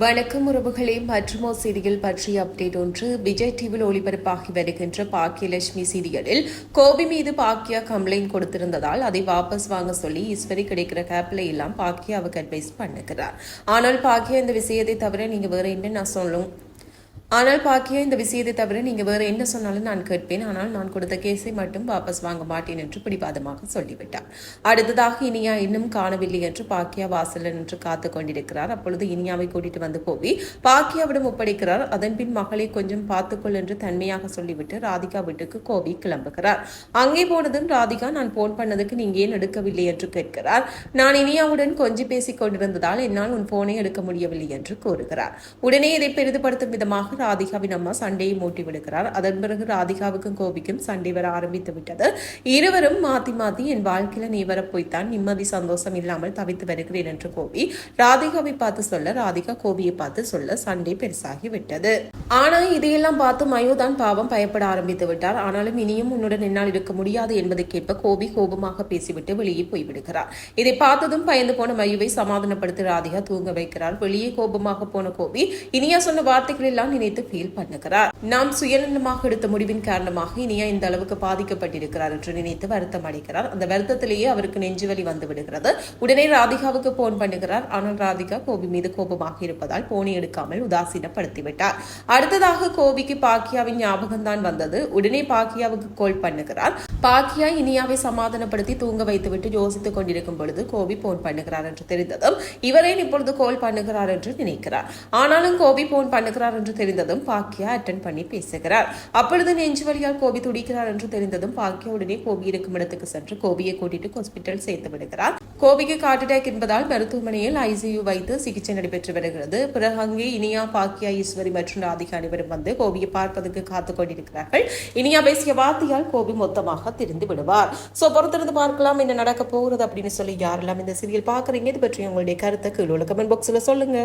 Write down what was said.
வணக்கம் உறவுகளே மற்றுமோ சீரியல் பற்றிய அப்டேட் ஒன்று. விஜய் டிவியில் ஒளிபரப்பாகி வருகின்ற பாக்கியலட்சுமி சீரியலில் கோபி மீது பாக்கியா கம்ப்ளைண்ட் கொடுத்திருந்ததால் அதை வாபஸ் வாங்க சொல்லி ஈஸ்வரி கிடைக்கிற கேப்ல எல்லாம் பாக்கியாவுக்கு அட்வைஸ் பண்ணுகிறார். ஆனால் பாக்கியா இந்த விஷயத்தை தவிர நீங்க வேற என்ன நான் சொல்லும் ஆனால் பாக்கியா இந்த விஷயத்தை தவிர நீங்க வேற என்ன சொன்னாலும் நான் கேட்பேன். ஆனால் நான் கொடுத்த கேஸை மட்டும் வாபஸ் வாங்க மாட்டேன் என்று பிடிவாதமாக சொல்லிவிட்டார். அடுத்ததாக இனியா இன்னும் காணவில்லை என்று பாக்கியா வாசலில் நின்று காத்து கொண்டிருக்கிறார். அப்பொழுது இனியாவை கூட்டிட்டு வந்து கோவி பாக்கியாவிடம் ஒப்படைக்கிறார். அதன் பின் மகளை கொஞ்சம் பார்த்துக்கொள் என்று தன்மையாக சொல்லிவிட்டு ராதிகா வீட்டுக்கு கோவி கிளம்புகிறார். அங்கே போனதும் ராதிகா நான் போன் பண்ணதுக்கு நீங்க ஏன் எடுக்கவில்லை என்று கேட்கிறார். நான் இனியாவுடன் கொஞ்சி பேசிக் கொண்டிருந்ததால் என்னால் உன் போனை எடுக்க முடியவில்லை என்று கூறுகிறார். உடனே இதை பெரிதுபடுத்தும் விதமாக ராதிகாவின் அம்மா சண்டையை மூட்டி விடுகிறார். அதன் பிறகு ராதிகாவுக்கும் கோபிக்கும் சண்டை வர ஆரம்பித்து விட்டது. இருவரும் மாத்தி மாத்தி என் வாழ்க்கையில நீ வர போய்த்தான். நிம்மதி சந்தோஷம் இல்லாமல் தவித்து வருகிறேன் என்று கோபி ராதிகாவை பார்த்து சொல்ல ராதிகா கோபியை பார்த்து சொல்ல சண்டை பெருசாகி விட்டது. ஆனா இதையெல்லாம் பார்த்து மயோதான் பாவம் பயப்பட ஆரம்பித்து விட்டார். ஆனாலும் இனியும் உன்னுடன் என்னால் இருக்க முடியாது என்பதை கேட்ப கோபி கோபமாக பேசிவிட்டு வெளியே போய்விடுகிறார் இதை பார்த்ததும் பயந்து போன மயுவை சமாதானப்படுத்தி ராதிகா தூங்க வைக்கிறார். வெளியே கோபமாக போன கோபி இனியா சொன்ன வார்த்தைகள் எல்லாம் நினைத்து நினைத்து ஃபீல் பண்ணுகிறார். நாம் சுயநலமாக எடுத்த முடிவின் காரணமாக இனியா இந்த அளவுக்கு பாதிக்கப்பட்டிருக்கிறார் என்று நினைத்து வருத்தம் அடைகிறார். அந்த வருத்தத்திலேயே அவருக்கு நெஞ்சுவலி வந்து விடுகிறது. உடனே ராதிகாவுக்கு போன் பண்ணுகிறார். ஆனால் ராதிகா கோபி மீது கோபமாக இருப்பதால் போனை எடுக்காமல் உதாசீனப்படுத்திவிட்டார். அடுத்ததாக கோபிக்கு பாக்கியாவின் ஞாபகம் தான் வந்தது. உடனே பாக்கியாவுக்கு கோல் பண்ணுகிறார். பாக்கியா இனியாவை சமாதானப்படுத்தி தூங்க வைத்துவிட்டு யோசித்துக் கொண்டிருக்கும் பொழுது கோபி போன் பண்ணுகிறார் என்று தெரிந்ததும் இவரே இப்பொழுது கோல் பண்ணுகிறார் என்று நினைக்கிறார். ஆனாலும் கோபி போன் பண்ணுகிறார் என்று தெரிந்தது தெரிந்ததும் பாக்கியா அட்டன் பண்ணி பேசுகிறார். அப்பொழுது நெஞ்சு வழியால் கோபி துடிக்கிறார் என்று தெரிந்ததும் பாக்கியா உடனே கோபி இருக்கும் இடத்துக்கு சென்று கோபியை கூட்டிட்டு ஹாஸ்பிட்டல் சேர்த்து விடுகிறார். கோபிக்கு ஹார்ட் அட்டாக் என்பதால் மருத்துவமனையில் ஐசியு வைத்து சிகிச்சை நடைபெற்று வருகிறது. பிறகு அங்கே இனியா பாக்கியா ஈஸ்வரி மற்றும் ராதிகா அனைவரும் வந்து கோபியை பார்ப்பதற்கு காத்துக் கொண்டிருக்கிறார்கள். இனியா பேசிய வார்த்தையால் கோபி மொத்தமாக திரிந்து விடுவார். சோ பொறுத்திருந்து பார்க்கலாம் என்ன நடக்க போகிறது அப்படின்னு சொல்லி யாரெல்லாம் இந்த சீரியல் பாக்குறீங்க இது பற்றி உங்களுடைய கருத்தை கீழே கமெண்ட் பாக்ஸ்ல சொல்லுங்க.